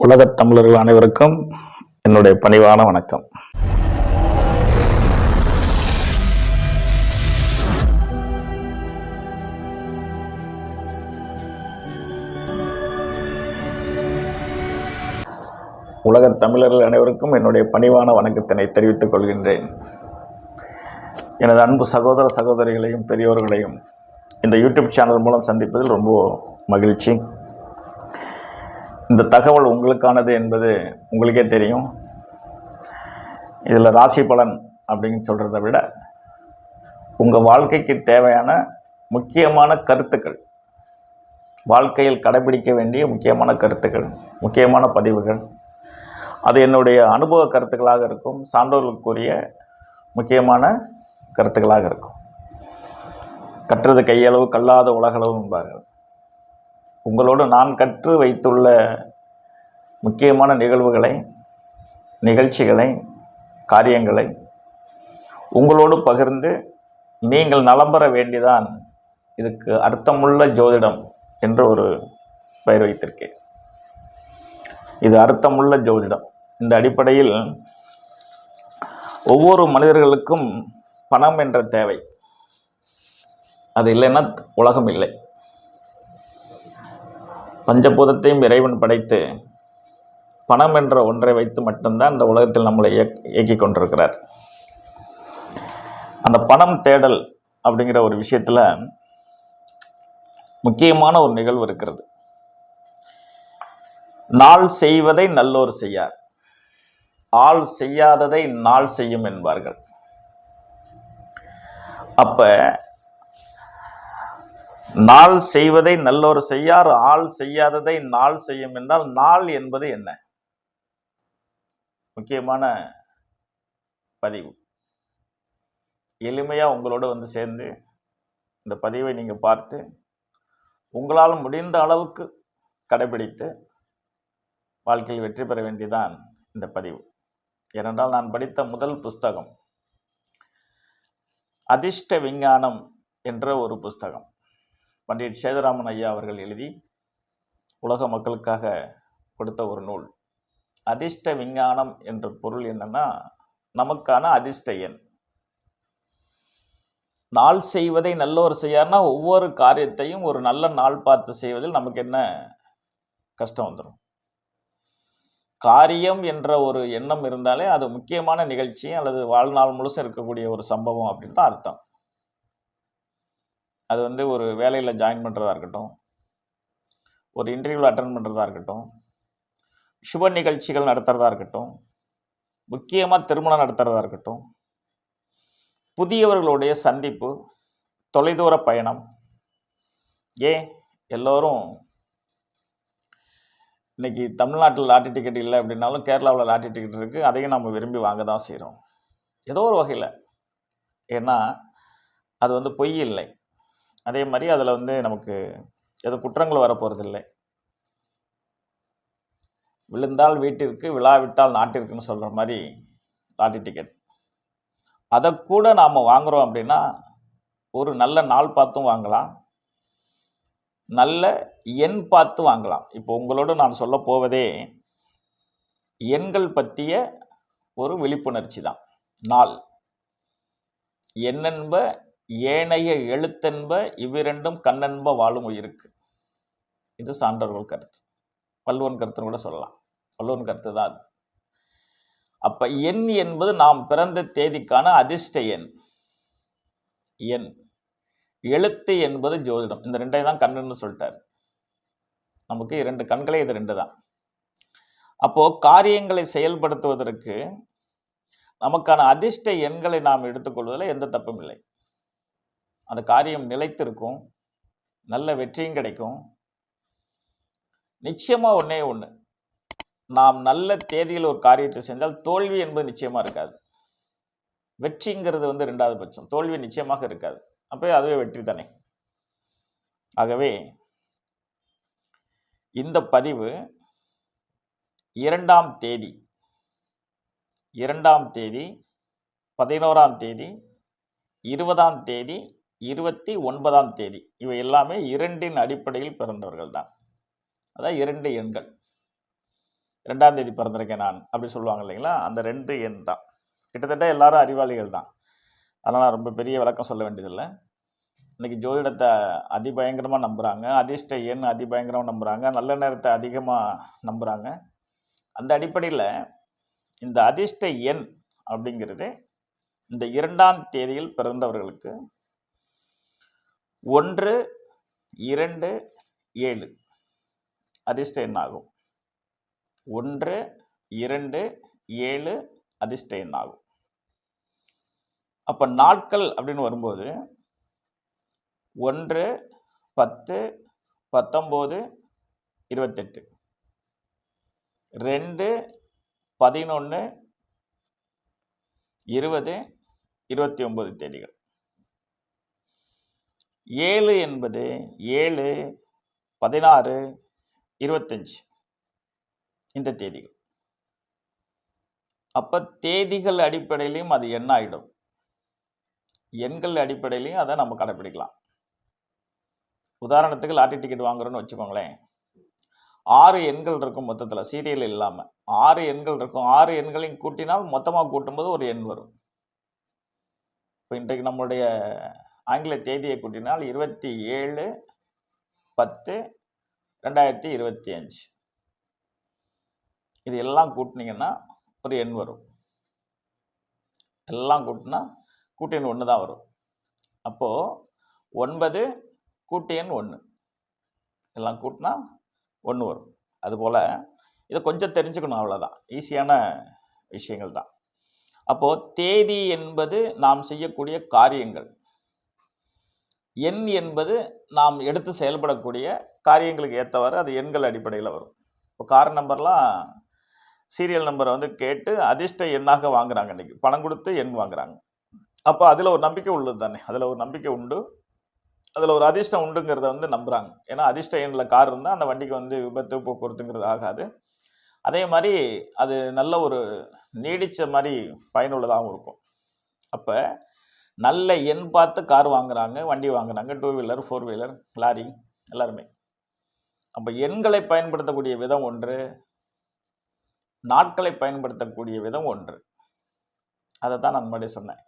உலகத் தமிழர்கள் அனைவருக்கும் என்னுடைய பணிவான வணக்கம். உலகத் தமிழர்கள் அனைவருக்கும் என்னுடைய பணிவான வணக்கத்தினை தெரிவித்துக் கொள்கின்றேன். எனது அன்பு சகோதர சகோதரிகளையும் பெரியோர்களையும் இந்த யூடியூப் சேனல் மூலம் சந்திப்பதில் ரொம்ப மகிழ்ச்சி. இந்த தகவல் உங்களுக்கானது என்பது உங்களுக்கே தெரியும். இதில் ராசி பலன் அப்படின்னு சொல்கிறத விட உங்கள் வாழ்க்கைக்கு தேவையான முக்கியமான கருத்துக்கள் வாழ்க்கையில் கடைபிடிக்க வேண்டிய முக்கியமான கருத்துக்கள் முக்கியமான பதிவுகள் அது என்னுடைய அனுபவ கருத்துக்களாக இருக்கும் சான்றோர்களுக்குரிய முக்கியமான கருத்துக்களாக இருக்கும். கற்றது கையளவு கல்லாத உலகளவும் என்பார்கள் உங்களோடு நான் கற்று வைத்துள்ள முக்கியமான நிகழ்வுகளை நிகழ்ச்சிகளை காரியங்களை உங்களோடு பகிர்ந்து நீங்கள் நலம் பெற வேண்டிதான் இதுக்கு அர்த்தமுள்ள ஜோதிடம் என்று ஒரு பெயர் வைத்திருக்கேன். இது அர்த்தமுள்ள ஜோதிடம். இந்த அடிப்படையில் ஒவ்வொரு மனிதர்களுக்கும் பணம் என்ற தேவை. அது இல்லைன்னா உலகம் இல்லை. பஞ்சபூதத்தையும் இறைவன் படைத்து பணம் என்ற ஒன்றை வைத்து மட்டும்தான் இந்த உலகத்தில் நம்மளை இயக் இயக்கி கொண்டிருக்கிறார். அந்த பணம் தேடல் அப்படிங்கிற ஒரு விஷயத்தில் முக்கியமான ஒரு நிகழ்வு இருக்கிறது. நாள் செய்வதை நல்லோர் செய்யார். ஆள் செய்யாததை நாள் செய்யும் என்பார்கள். அப்போ நாள் செய்வதை நல்லோர் செய்யார் ஆள் செய்யாததை நாள் செய்யும் என்றால் நாள் என்பது என்ன? முக்கியமான பதிவு. எளிமையாக உங்களோட வந்து சேர்ந்து இந்த பதிவை நீங்கள் பார்த்து உங்களால் முடிந்த அளவுக்கு கடைபிடித்து வாழ்க்கையில் வெற்றி பெற வேண்டியதான் இந்த பதிவு. ஏனென்றால் நான் படித்த முதல் புஸ்தகம் அதிர்ஷ்ட விஞ்ஞானம் என்ற ஒரு புஸ்தகம். பண்டிட் சேதராமன் ஐயா அவர்கள் எழுதி உலக மக்களுக்காக கொடுத்த ஒரு நூல். அதிர்ஷ்ட விஞ்ஞானம் என்ற பொருள் என்னன்னா நமக்கான அதிர்ஷ்ட எண். நாள் செய்வதை நல்லவர் செய்யார்னா ஒவ்வொரு காரியத்தையும் ஒரு நல்ல நாள் பார்த்து செய்வதில் நமக்கு என்ன கஷ்டம் வந்துடும் காரியம் என்ற ஒரு எண்ணம் இருந்தாலே அது முக்கியமான நிகழ்ச்சி அல்லது வாழ்நாள் முழுசும் இருக்கக்கூடிய ஒரு சம்பவம் அப்படின்னு தான் அர்த்தம். அது வந்து ஒரு வேலையில் ஜாயின் பண்ணுறதா இருக்கட்டும். ஒரு இன்டர்வியூவில் அட்டன் பண்ணுறதா இருக்கட்டும். சுப நிகழ்ச்சிகள் நடத்துகிறதா இருக்கட்டும். முக்கியமாக திருமணம் நடத்துகிறதா இருக்கட்டும். புதியவர்களுடைய சந்திப்பு தொலைதூர பயணம். ஏன் எல்லோரும் இன்னைக்கு தமிழ்நாட்டில் லாட்டரி டிக்கெட் இல்லை அப்படின்னாலும் கேரளாவில் லாட்டரி டிக்கெட் இருக்குது அதையும் நம்ம விரும்பி வாங்க தான் செய்கிறோம் ஏதோ ஒரு வகையில். ஏன்னா அது வந்து பொய் இல்லை. அதே மாதிரி அதில் வந்து நமக்கு எதுவும் குற்றங்கள் வரப்போகிறதில்லை விழுந்தால் வீட்டிற்கு விழாவிட்டால் நாட்டிற்குன்னு சொல்கிற மாதிரி லாட்டரி டிக்கெட் அதை கூட நாம் வாங்குகிறோம் அப்படின்னா ஒரு நல்ல நாள் பார்த்தும் வாங்கலாம். நல்ல எண் பார்த்து வாங்கலாம். இப்போ உங்களோடு நான் சொல்ல போவதே எண்கள் பற்றிய ஒரு விழிப்புணர்ச்சி தான். நாள். எண்ணென்ப ஏனைய எழுத்தென்ப இவ்விரண்டும் கண்ணென்ப வாழும் உயிருக்கு. இது சான்றோர்கள் கருத்து. வள்ளுவன் கருத்துன்னு கூட சொல்லலாம். வள்ளுவன் கருத்து தான் அது. அப்ப எண் என்பது நாம் பிறந்த தேதிக்கான அதிர்ஷ்ட எண். எண். எழுத்து என்பது ஜோதிடம். இந்த ரெண்டை தான் கண்ணுன்னு சொல்லிட்டார். நமக்கு இரண்டு கண்களே இது ரெண்டு தான். அப்போ காரியங்களை செயல்படுத்துவதற்கு நமக்கான அதிர்ஷ்ட எண்களை நாம் எடுத்துக்கொள்வதில் எந்த தப்பும் இல்லை. அந்த காரியம் நிலைத்திருக்கும். நல்ல வெற்றியும் கிடைக்கும். நிச்சயமா ஒன்றே ஒன்று நாம் நல்ல தேதியில் ஒரு காரியத்தை செஞ்சால் தோல்வி என்பது நிச்சயமாக இருக்காது. வெற்றிங்கிறது வந்து ரெண்டாவது பட்சம். தோல்வி நிச்சயமாக இருக்காது. அப்போ அதுவே வெற்றி தானே. ஆகவே இந்த பதிவு இரண்டாம் தேதி இரண்டாம் தேதி பதினோராம் தேதி இருபதாம் தேதி இருபத்தி ஒன்பதாம் தேதி. இவை எல்லாமே இரண்டின் அடிப்படையில் பிறந்தவர்கள் தான். அதான் இரண்டு எண்கள். ரெண்டாம் தேதி பிறந்திருக்கேன் நான் அப்படி சொல்லுவாங்க இல்லைங்களா? அந்த ரெண்டு எண் தான். கிட்டத்தட்ட எல்லாரும் அறிவாளிகள் தான். அதனால் ரொம்ப பெரிய விளக்கம் சொல்ல வேண்டியதில்லை. இன்றைக்கி ஜோதிடத்தை அதிபயங்கரமாக நம்புகிறாங்க அதிர்ஷ்ட எண் அதிபயங்கரமாக நம்புகிறாங்க நல்ல நேரத்தை அதிகமாக நம்புகிறாங்க அந்த அடிப்படையில் இந்த அதிர்ஷ்ட எண் அப்படிங்கிறது இந்த இரண்டாம் தேதியில் பிறந்தவர்களுக்கு ஒன்று இரண்டு ஏழு. அதிர்ஷ்ட எண் ஆகும் ஒன்று இரண்டு ஏழு அதிர்ஷ்ட எண் ஆகும் அப்போ நாட்கள் அப்படின்னு வரும்போது ஒன்று பத்து பத்தொம்போது இருபத்தெட்டு. ரெண்டு பதினொன்று இருபது இருபத்தி ஒம்பது தேதிகள். ஏழு என்பது ஏழு பதினாறு இருபத்தஞ்சி. இந்த தேதிகள். அப்போ தேதிகள் அடிப்படையிலையும் அது என்ன ஆகிடும் எண்கள் அடிப்படையிலையும் அதை நம்ம கடைப்பிடிக்கலாம். உதாரணத்துக்கு லாட்டரி டிக்கெட் வாங்குறோன்னு வச்சுக்கோங்களேன். ஆறு எண்கள் இருக்கும் மொத்தத்தில் சீரியல் இல்லாமல் ஆறு எண்கள் இருக்கும். ஆறு எண்களையும் கூட்டினால் மொத்தமாக கூட்டும்போது ஒரு எண் வரும். இப்போ இன்றைக்கு நம்மளுடைய ஆங்கில தேதியை கூட்டினால் இருபத்தி ஏழு பத்து ரெண்டாயிரத்தி இருபத்தி அஞ்சு. இது எல்லாம் கூட்டினீங்கன்னா ஒரு எண் வரும். எல்லாம் கூட்டினா கூட்டு எண் ஒன்று தான் வரும். அப்போது ஒன்பது கூட்டு எண் ஒன்று எல்லாம் கூட்டினா ஒன்று வரும். அதுபோல் இதை கொஞ்சம் தெரிஞ்சுக்கணும் அவ்வளோதான் ஈஸியான விஷயங்கள் தான். அப்போது தேதி என்பது நாம் செய்யக்கூடிய காரியங்கள். எண் என்பது நாம் எடுத்து செயல்படக்கூடிய காரியங்களுக்கு ஏற்றவாறு அது எண்கள் அடிப்படையில் வரும். இப்போ கார் நம்பர்லாம் சீரியல் நம்பரை வந்து கேட்டு அதிர்ஷ்ட எண்ணாக வாங்குறாங்க இன்றைக்கி பணம் கொடுத்து எண் வாங்குறாங்க. அப்போ அதில் ஒரு நம்பிக்கை உள்ளது தானே. அதில் ஒரு நம்பிக்கை உண்டு. அதில் ஒரு அதிர்ஷ்டம் உண்டுங்கிறத வந்து நம்புகிறாங்க ஏன்னா அதிர்ஷ்ட எண்ணில் கார் இருந்தால் அந்த வண்டிக்கு வந்து விபத்து போக்குவரத்துங்கிறது ஆகாது. அதே மாதிரி அது நல்ல ஒரு நீடித்த மாதிரி பயனுள்ளதாகவும் இருக்கும். அப்போ நல்ல எண் பார்த்து கார் வாங்குறாங்க வண்டி வாங்குறாங்க two wheeler four wheeler lorry எல்லாருமே. அப்போ எண்களை பயன்படுத்தக்கூடிய விதம் ஒன்று நாட்களை பயன்படுத்தக்கூடிய விதம் ஒன்று. அதை தான் நான் முன்னாடி சொன்னேன்.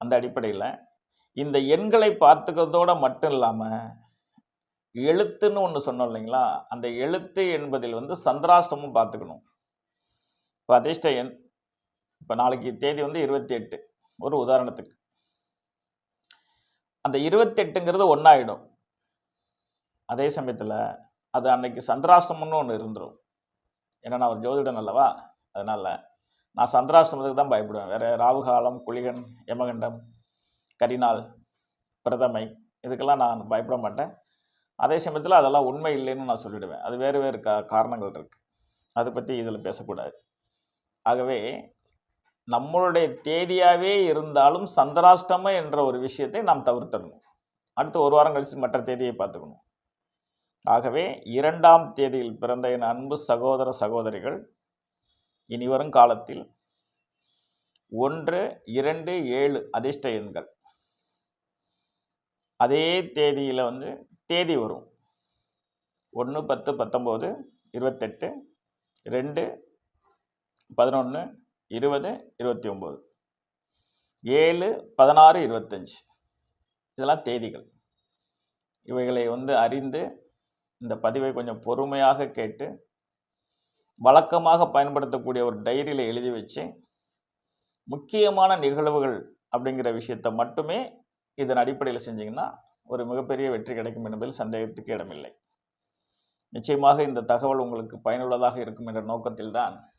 அந்த அடிப்படையில் இந்த எண்களை பார்த்துக்கிறதோட மட்டும் இல்லாமல் எழுத்துன்னு ஒன்று சொன்னோம் இல்லைங்களா? அந்த எழுத்து என்பதில் வந்து சந்திராஷ்டமும் பார்த்துக்கணும். இப்போ அதிர்ஷ்ட எண் இப்போ நாளைக்கு தேதி வந்து இருபத்தி எட்டு. ஒரு உதாரணத்துக்கு. அந்த இருபத்தெட்டுங்கிறது ஒன்றாயிடும் அதே சமயத்தில் அது அன்னைக்கு சந்திராஷ்டமம்னு ஒன்று இருந்துடும் ஏன்னா நான் ஒரு ஜோதிடன் அல்லவா? அதனால் நான் சந்திராஷ்டமத்துக்கு தான் பயப்படுவேன். வேறு ராவுகாலம் குளிகன் யமகண்டம் கரிநாள் பிரதமை இதுக்கெல்லாம் நான் பயப்பட மாட்டேன். அதே சமயத்தில் அதெல்லாம் உண்மை இல்லைன்னு நான் சொல்லிவிடுவேன் அது வேறு வேறு கா காரணங்கள் இருக்குது அதை பற்றி இதில் பேசக்கூடாது. ஆகவே நம்மளுடைய தேதியாகவே இருந்தாலும் சந்திராஷ்டமம் என்ற ஒரு விஷயத்தை நாம் தவிர்த்தரணும். அடுத்து ஒரு வாரம் கழித்து மற்ற தேதியை பார்த்துக்கணும். ஆகவே இரண்டாம் தேதியில் பிறந்த என் அன்பு சகோதர சகோதரிகள் இனி வரும் காலத்தில் ஒன்று இரண்டு ஏழு அதிர்ஷ்ட எண்கள். அதே தேதியில் வந்து தேதி வரும். ஒன்று பத்து பத்தொம்போது இருபத்தெட்டு ரெண்டு பதினொன்று இருபது இருபத்தி ஒம்பது. ஏழு பதினாறு இருபத்தஞ்சி. இதெல்லாம் தேதிகள். இவைகளை வந்து அறிந்து இந்த பதிவை கொஞ்சம் பொறுமையாக கேட்டு வழக்கமாக பயன்படுத்தக்கூடிய ஒரு டைரியில் எழுதி வச்சு முக்கியமான நிகழ்வுகள் அப்படிங்கிற விஷயத்தை மட்டுமே இதன் அடிப்படையில் செஞ்சிங்கன்னா ஒரு மிகப்பெரிய வெற்றி கிடைக்கும் என்பதில் சந்தேகத்துக்கு இடமில்லை. நிச்சயமாக இந்த தகவல் உங்களுக்கு பயனுள்ளதாக இருக்கும் என்ற நோக்கத்தில்தான்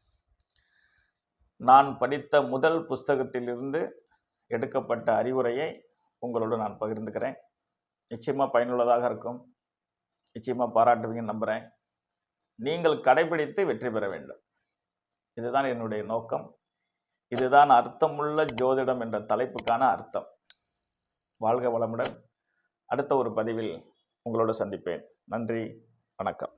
நான் படித்த முதல் புஸ்தகத்திலிருந்து எடுக்கப்பட்ட அறிவுரையை உங்களோடு நான் பகிர்ந்துக்கிறேன். நிச்சயமாக பயனுள்ளதாக இருக்கும். நிச்சயமாக பாராட்டுவீங்கன்னு நம்புகிறேன் நீங்கள் கடைபிடித்து வெற்றி பெற வேண்டும். இதுதான் என்னுடைய நோக்கம். இதுதான் அர்த்தமுள்ள ஜோதிடம் என்ற தலைப்புக்கான அர்த்தம். வாழ்க வளமுடன். அடுத்த ஒரு பதிவில் உங்களோடு சந்திப்பேன். நன்றி. வணக்கம்.